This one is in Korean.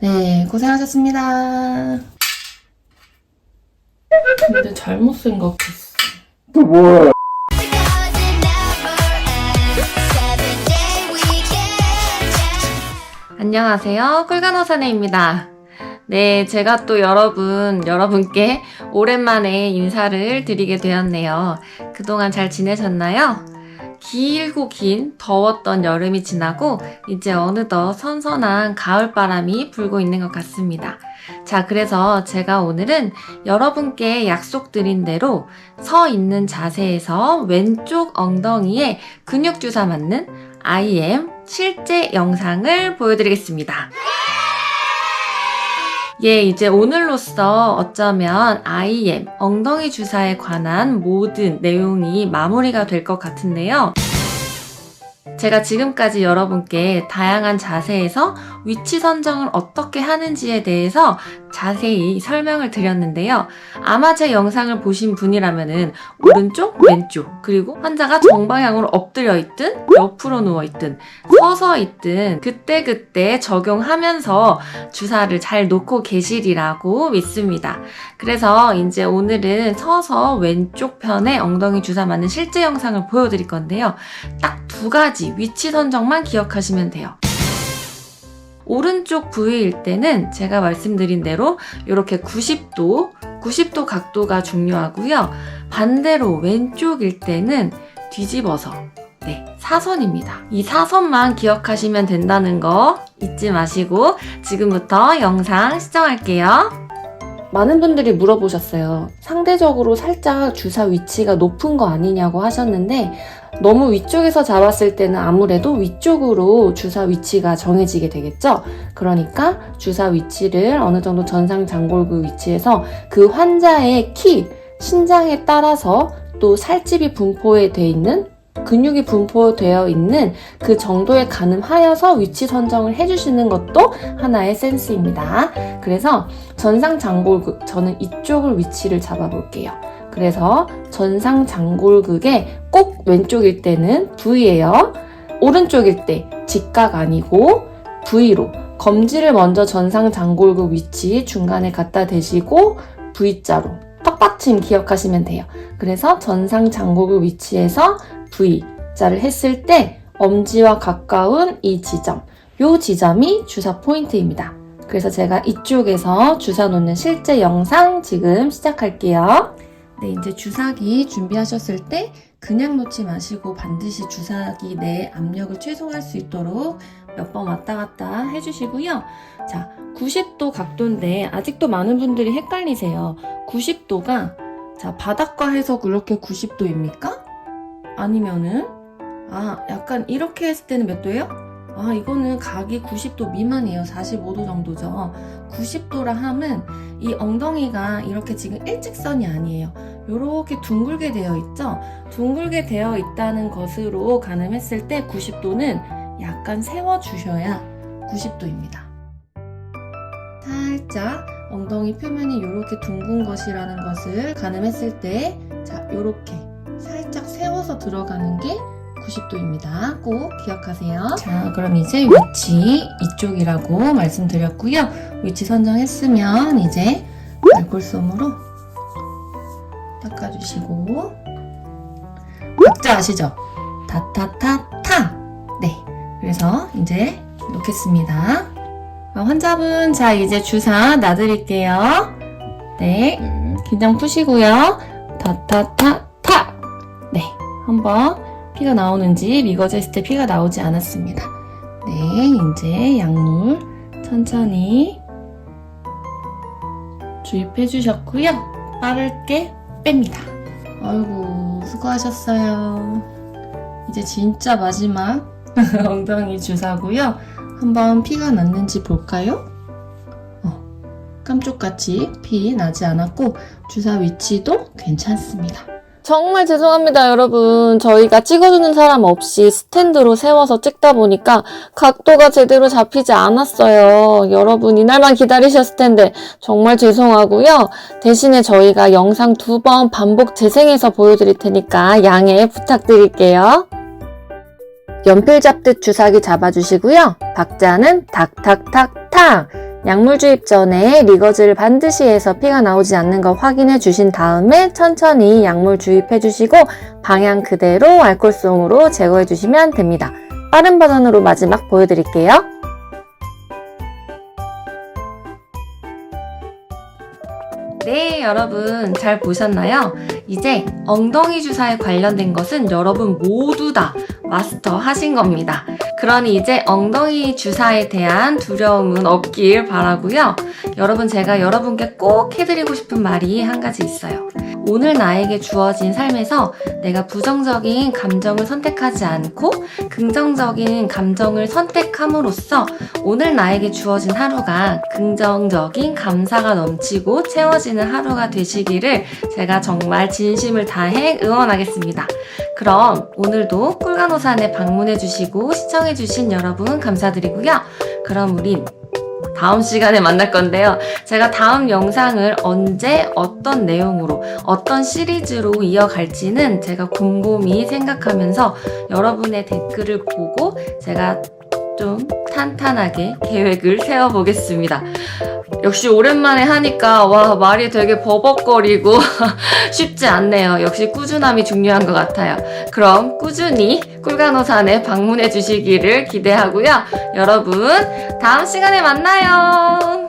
네, 고생하셨습니다. 근데 잘못 생각했어. 또 뭐야? 안녕하세요. 꿀간호사네입니다. 네, 제가 또 여러분, 여러분께 오랜만에 인사를 드리게 되었네요. 그동안 잘 지내셨나요? 길고 긴 더웠던 여름이 지나고 이제 어느덧 선선한 가을바람이 불고 있는 것 같습니다. 자, 그래서 제가 오늘은 여러분께 약속드린 대로 서 있는 자세에서 왼쪽 엉덩이에 근육 주사 맞는 IM 실제 영상을 보여드리겠습니다. 예, 이제 오늘로써 어쩌면 IM 엉덩이 주사에 관한 모든 내용이 마무리가 될 것 같은데요. 제가 지금까지 여러분께 다양한 자세에서 위치 선정을 어떻게 하는지에 대해서 자세히 설명을 드렸는데요. 아마 제 영상을 보신 분이라면은 오른쪽, 왼쪽, 그리고 환자가 정방향으로 엎드려 있든 옆으로 누워 있든 서서 있든 그때그때 적용하면서 주사를 잘 놓고 계시리라고 믿습니다. 그래서 이제 오늘은 서서 왼쪽 편에 엉덩이 주사 맞는 실제 영상을 보여드릴 건데요. 딱 두 가지 위치 선정만 기억하시면 돼요. 오른쪽 부위일 때는 제가 말씀드린 대로 이렇게 90도, 90도 각도가 중요하고요. 반대로 왼쪽일 때는 뒤집어서 네, 사선입니다. 이 사선만 기억하시면 된다는 거 잊지 마시고 지금부터 영상 시청할게요. 많은 분들이 물어보셨어요. 상대적으로 살짝 주사 위치가 높은 거 아니냐고 하셨는데 너무 위쪽에서 잡았을 때는 아무래도 위쪽으로 주사 위치가 정해지게 되겠죠? 그러니까 주사 위치를 어느 정도 전상 장골구 위치에서 그 환자의 키, 신장에 따라서 또 살집이 분포에 돼 있는 근육이 분포되어 있는 그 정도에 가늠하여서 위치 선정을 해주시는 것도 하나의 센스입니다. 그래서 전상 장골극, 저는 이쪽을 위치를 잡아볼게요. 그래서 전상 장골극의 꼭 왼쪽일 때는 V예요. 오른쪽일 때 직각 아니고 V로 검지를 먼저 전상 장골극 위치 중간에 갖다 대시고 V자로 턱받침 기억하시면 돼요. 그래서 전상 장골극 위치에서 V자를 했을 때 엄지와 가까운 이 지점, 요 지점이 주사 포인트입니다. 그래서 제가 이쪽에서 주사 놓는 실제 영상 지금 시작할게요. 네, 이제 주사기 준비하셨을 때 그냥 놓지 마시고 반드시 주사기 내 압력을 최소화할 수 있도록 몇 번 왔다 갔다 해주시고요. 자, 90도 각도인데 아직도 많은 분들이 헷갈리세요. 90도가 자, 바닥과 해서 그렇게 90도입니까? 아니면은 아, 약간 이렇게 했을 때는 몇 도예요? 아, 이거는 각이 90도 미만이에요. 45도 정도죠. 90도라 함은 이 엉덩이가 이렇게 지금 일직선이 아니에요. 이렇게 둥글게 되어 있죠? 둥글게 되어 있다는 것으로 가늠했을 때 90도는 약간 세워주셔야 90도입니다. 살짝 엉덩이 표면이 이렇게 둥근 것이라는 것을 가늠했을 때, 자, 이렇게 살짝 세워서 들어가는 게 90도입니다. 꼭 기억하세요. 자, 그럼 이제 위치 이쪽이라고 말씀드렸고요. 위치 선정했으면 이제 알콜솜으로 닦아주시고 박자 아시죠? 타타타타 네 그래서 이제 놓겠습니다 어, 환자분 자 이제 주사 놔드릴게요 네 네. 긴장 푸시고요 타타타타 네 한번 피가 나오는지 미거졌을 때 피가 나오지 않았습니다 네 이제 약물 천천히 주입해 주셨고요 빠르게 뺍니다. 아이고, 수고하셨어요. 이제 진짜 마지막 엉덩이 주사고요. 한번 피가 났는지 볼까요? 어, 깜쪽같이 피 나지 않았고 주사 위치도 괜찮습니다. 정말 죄송합니다, 여러분. 저희가 찍어주는 사람 없이 스탠드로 세워서 찍다 보니까 각도가 제대로 잡히지 않았어요. 여러분, 이날만 기다리셨을 텐데 정말 죄송하고요. 대신에 저희가 영상 두 번 반복 재생해서 보여드릴 테니까 양해 부탁드릴게요. 연필 잡듯 주사기 잡아주시고요. 박자는 탁탁탁탁. 약물 주입 전에 리거즈를 반드시 해서 피가 나오지 않는 거 확인해 주신 다음에 천천히 약물 주입해 주시고 방향 그대로 알콜솜으로 제거해 주시면 됩니다. 빠른 버전으로 마지막 보여드릴게요. 네, 여러분 잘 보셨나요? 이제 엉덩이 주사에 관련된 것은 여러분 모두 다 마스터 하신 겁니다. 그러니 이제 엉덩이 주사에 대한 두려움은 없길 바라고요. 여러분 제가 여러분께 꼭 해드리고 싶은 말이 한 가지 있어요. 오늘 나에게 주어진 삶에서 내가 부정적인 감정을 선택하지 않고 긍정적인 감정을 선택함으로써 오늘 나에게 주어진 하루가 긍정적인 감사가 넘치고 채워지는 하루가 되시기를 제가 정말 진심을 다해 응원하겠습니다. 그럼 오늘도 꿀간호산에 방문해 주시고 시청해 주신 여러분 감사드리고요. 그럼 우린 다음 시간에 만날 건데요. 제가 다음 영상을 언제 어떤 내용으로 어떤 시리즈로 이어갈지는 제가 곰곰이 생각하면서 여러분의 댓글을 보고 제가 좀 탄탄하게 계획을 세워보겠습니다. 역시 오랜만에 하니까 와 말이 되게 버벅거리고 쉽지 않네요. 역시 꾸준함이 중요한 것 같아요. 그럼 꾸준히 꿀간호산에 방문해 주시기를 기대하고요. 여러분 다음 시간에 만나요.